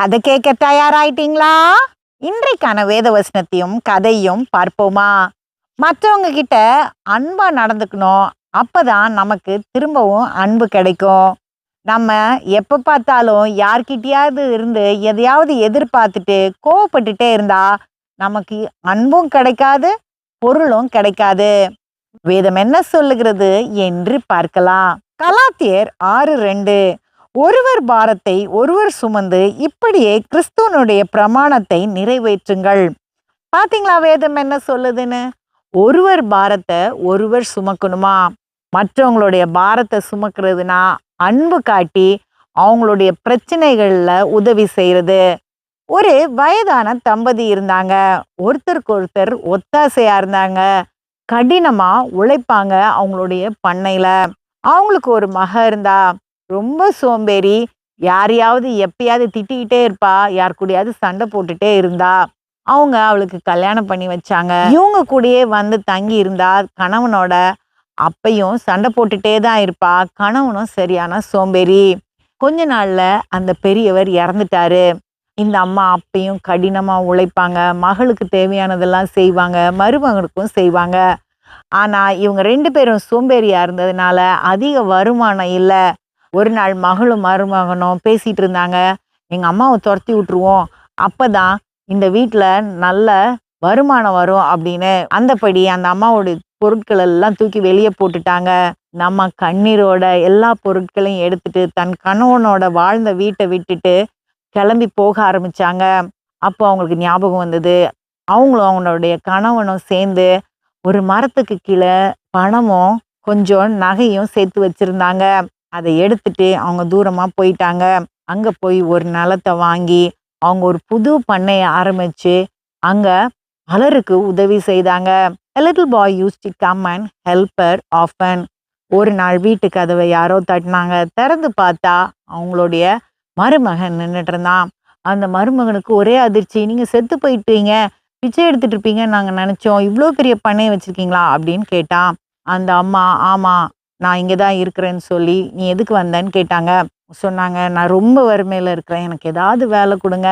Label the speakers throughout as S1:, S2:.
S1: கதை கேட்க தயாராயிட்டீங்களா? இன்றைக்கான வேத வசனத்தையும் கதையும் பார்ப்போமா? மற்றவங்க கிட்ட அன்பா நடந்துக்கணும் அப்பதான் நமக்கு திரும்பவும் அன்பு கிடைக்கும். நம்ம எப்போ பார்த்தாலும் யார்கிட்டயாவது இருந்து எதையாவது எதிர்பார்த்துட்டு கோவப்பட்டுட்டே இருந்தா நமக்கு அன்பும் கிடைக்காது பொருளும் கிடைக்காது. வேதம் என்ன சொல்லுகிறது என்று பார்க்கலாம். கலாத்தியர் ஆறு ரெண்டு. ஒருவர் பாரத்தை ஒருவர் சுமந்து இப்படியே கிறிஸ்துவனுடைய பிரமாணத்தை நிறைவேற்றுங்கள். பாத்தீங்களா வேதம் என்ன சொல்லுதுன்னு? ஒருவர் பாரத்தை ஒருவர் சுமக்கணுமா? மற்றவங்களுடைய பாரத்தை சுமக்கிறதுனா அன்பு காட்டி அவங்களுடைய பிரச்சனைகளில் உதவி செய்கிறது ஒரு வயதான தம்பதி இருந்தாங்க. ஒருத்தருக்கு ஒருத்தர் ஒத்தாசையாக இருந்தாங்க. கடினமாக உழைப்பாங்க அவங்களுடைய பண்ணையில். அவங்களுக்கு ஒரு மக இருந்தா ரொம்ப சோம்பேறி. யாரையாவது எப்பயாவது திட்டிக்கிட்டே இருப்பா. யார் கூடயாவது சண்டை போட்டுட்டே இருந்தா அவங்க அவளுக்கு கல்யாணம் பண்ணி வச்சாங்க. இவங்க கூடயே வந்து தங்கி இருந்தா கணவனோட அப்பையும் சண்டை போட்டுட்டே தான் இருப்பா. கணவனும் சரியான சோம்பேறி. கொஞ்ச நாள்ல அந்த பெரியவர் இறந்துட்டாரு. இந்த அம்மா அப்பையும் கடினமா உழைப்பாங்க. மகளுக்கு தேவையானதெல்லாம் செய்வாங்க. மருமகனுக்கும் செய்வாங்க. ஆனா இவங்க ரெண்டு பேரும் சோம்பேறியா இருந்ததுனால அதிக வருமானம் இல்லை. ஒரு நாள் மகளும் மருமகனும் பேசிகிட்டு இருந்தாங்க. எங்கள் அம்மாவை துரத்தி விட்டுருவோம். அப்பதான் இந்த வீட்டில் நல்ல வருமானம் வரும் அப்படின்னு அந்தபடி அந்த அம்மாவோட பொருட்கள் எல்லாம் தூக்கி வெளியே போட்டுட்டாங்க. நம்ம கண்ணீரோட எல்லா பொருட்களையும் எடுத்துட்டு தன் கணவனோட வாழ்ந்த வீட்டை விட்டுட்டு கிளம்பி போக ஆரம்பித்தாங்க அப்போ அவங்களுக்கு ஞாபகம் வந்தது. அவங்களும் அவங்களுடைய கணவனும் சேர்ந்து ஒரு மரத்துக்கு கீழே பணமும் கொஞ்சம் நகையும் சேர்த்து வச்சிருந்தாங்க. அதை எடுத்துட்டு அவங்க தூரமாக போயிட்டாங்க. அங்கே போய் ஒரு நிலத்தை வாங்கி அவங்க ஒரு புது பண்ணையை ஆரம்பிச்சு அங்கே பலருக்கு உதவி செய்தாங்க. Little boy used to come and help her often ஒரு நாள் வீட்டு கதவை யாரோ தட்டினாங்க. திறந்து பார்த்தா அவங்களுடைய மருமகன் நின்றுட்டு இருந்தான். அந்த மருமகனுக்கு ஒரே அதிர்ச்சி. நீங்கள் செத்து போயிட்டீங்க. பிச்சை எடுத்துட்டு இருப்பீங்கன்னு நாங்கள் நினச்சோம். இவ்வளோ பெரிய பண்ணையை வச்சுருக்கீங்களா? அப்படின்னு கேட்டான். அந்த அம்மா ஆமாம் நான் இங்கே தான் இருக்கிறேன்னு சொல்லி நீ எதுக்கு வந்தேன்னு கேட்டாங்க. சொன்னாங்க நான் ரொம்ப வறுமையில் இருக்கிறேன். எனக்கு ஏதாவது வேலை கொடுங்க.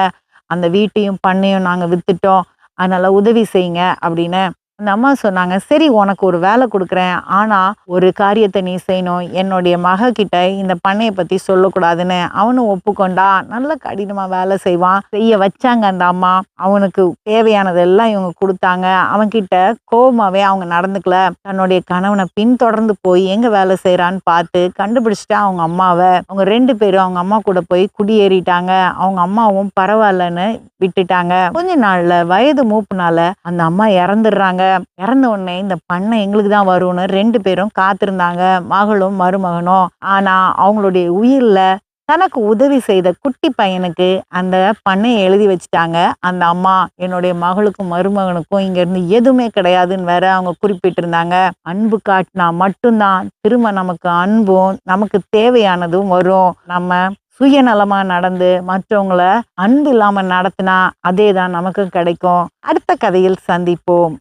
S1: அந்த வீட்டையும் பண்ணையும் நாங்கள் விற்றுட்டோம் அதனால் உதவி செய்யுங்க. அப்படின்னு அந்த அம்மா சொன்னாங்க சரி உனக்கு ஒரு வேலை கொடுக்குறேன். ஆனால் ஒரு காரியத்தை நீ செய்யணும். என்னுடைய மக கிட்ட இந்த பண்ணையை பற்றி சொல்லக்கூடாதுன்னு. அவனும் ஒப்புக்கொண்டா. நல்ல கடினமாக வேலை செய்வான். செய்ய வச்சாங்க அந்த அம்மா. அவனுக்கு தேவையானதெல்லாம் இவங்க கொடுத்தாங்க. அவன்கிட்ட கோபமாகவே அவங்க நடந்துக்கல. தன்னுடைய கணவனை பின்தொடர்ந்து போய் எங்கே வேலை செய்கிறான்னு பார்த்து கண்டுபிடிச்சிட்டா அவங்க அம்மாவை. அவங்க ரெண்டு பேரும் அவங்க அம்மா கூட போய் குடியேறிட்டாங்க. அவங்க அம்மாவும் பரவாயில்லன்னு விட்டுட்டாங்க. கொஞ்ச நாளில் வயது மூப்புனால அந்த அம்மா இறந்துடுறாங்க. இறந்த உடனே இந்த பண்ணை எங்களுக்கு தான் வரும்னு ரெண்டு பேரும் காத்திருந்தாங்க மகளும் மருமகனும். ஆனா அவங்களுடைய உயிரில் தனக்கு உதவி செய்த குட்டி பையனுக்கு அந்த பண்ணையை எழுதி வச்சுட்டாங்க. அந்த அம்மா என்னுடைய மகளுக்கும் மருமகனுக்கும் இங்கேருந்து எதுவுமே கிடையாதுன்னு வேற அவங்க குறிப்பிட்டிருந்தாங்க. அன்பு காட்டினா மட்டும்தான். திரும்ப நமக்கு அன்பும் நமக்கு தேவையானதும் வரும். நம்ம சுயநலமா நடந்து மற்றவங்கள அன்பு இல்லாம நடத்தினா அதே தான் நமக்கு கிடைக்கும். அடுத்த கதையில் சந்திப்போம்.